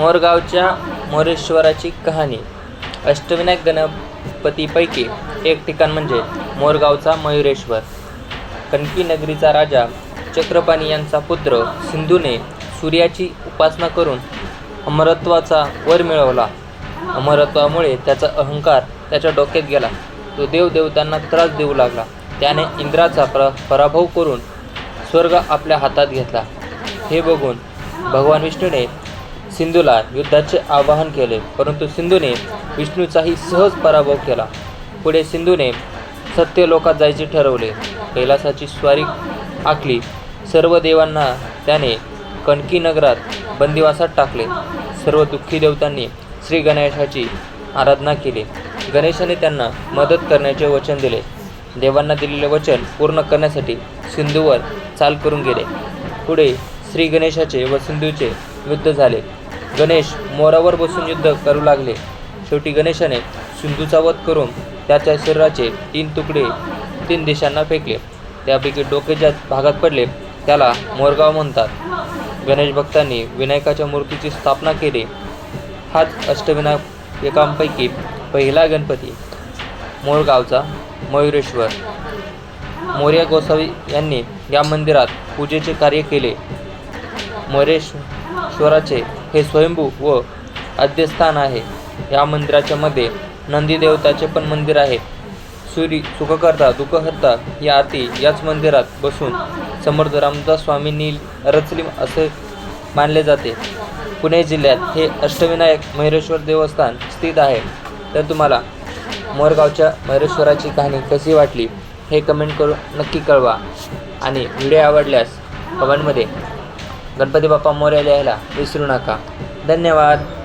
मोरगावच्या मोरेश्वराची कहाणी. अष्टविनायक गणपतीपैकी एक ठिकाण म्हणजे मोरगावचा मयुरेश्वर. कणकी नगरीचा राजा चक्रपाणी यांचा पुत्र सिंधूने सूर्याची उपासना करून अमरत्वाचा वर मिळवला. अमरत्वामुळे त्याचा अहंकार त्याच्या डोक्यात गेला. तो देवदेवतांना त्रास देऊ लागला. त्याने इंद्राचा प्र पराभव करून स्वर्ग आपल्या हातात घेतला. हे बघून भगवान विष्णूने सिंधूला युद्धाचे आवाहन केले परंतु सिंधूने विष्णूचाही सहज पराभव केला. पुढे सिंधूने सत्यलोकात जायचे ठरवले. कैलासाची स्वारी आखली. सर्व देवांना त्याने कणकी नगरात बंदिवासात टाकले. सर्व दुःखी देवतांनी श्री गणेशाची आराधना केली. गणेशाने त्यांना मदत करण्याचे वचन दिले. देवांना दिलेले वचन पूर्ण करण्यासाठी सिंधूवर चाल करून गेले. पुढे श्री गणेशाचे व सिंधूचे युद्ध झाले. गणेश मोरावर बसून युद्ध करू लागले. शेवटी गणेशाने सिंधूचा वध करून त्याच्या शरीराचे तीन तुकडे तीन दिशांना फेकले. त्यापैकी डोके ज्या भागात पडले त्याला मोरगाव म्हणतात. गणेश भक्तांनी विनायकाच्या मूर्तीची स्थापना केली. हाच अष्टविनायकांपैकी पहिला गणपती मोरगावचा मयुरेश्वर. मोर्या गोसावी यांनी या मंदिरात पूजेचे कार्य केले. मोरेश्वराचे हे स्वयंभू व आद्यस्थान आहे. या मंदिराच्या मध्ये नंदी देवताचे पण मंदिर आहे. सूर्य सुखकर्ता दुःखहर्ता ही आरती याच मंदिरात बसून समर्थ रामदास स्वामींनी रचली असे मानले जाते. पुणे जिल्ह्यात हे अष्टविनायक महेश्वर देवस्थान स्थित आहे. तर तुम्हाला मोरगावच्या महेश्वराची कहाणी कशी वाटली हे कमेंट करून नक्की कळवा. आणि व्हिडिओ आवडल्यास कमेंटमध्ये गणपती बाप्पा मोर्या लिहायला विसरू नका. धन्यवाद.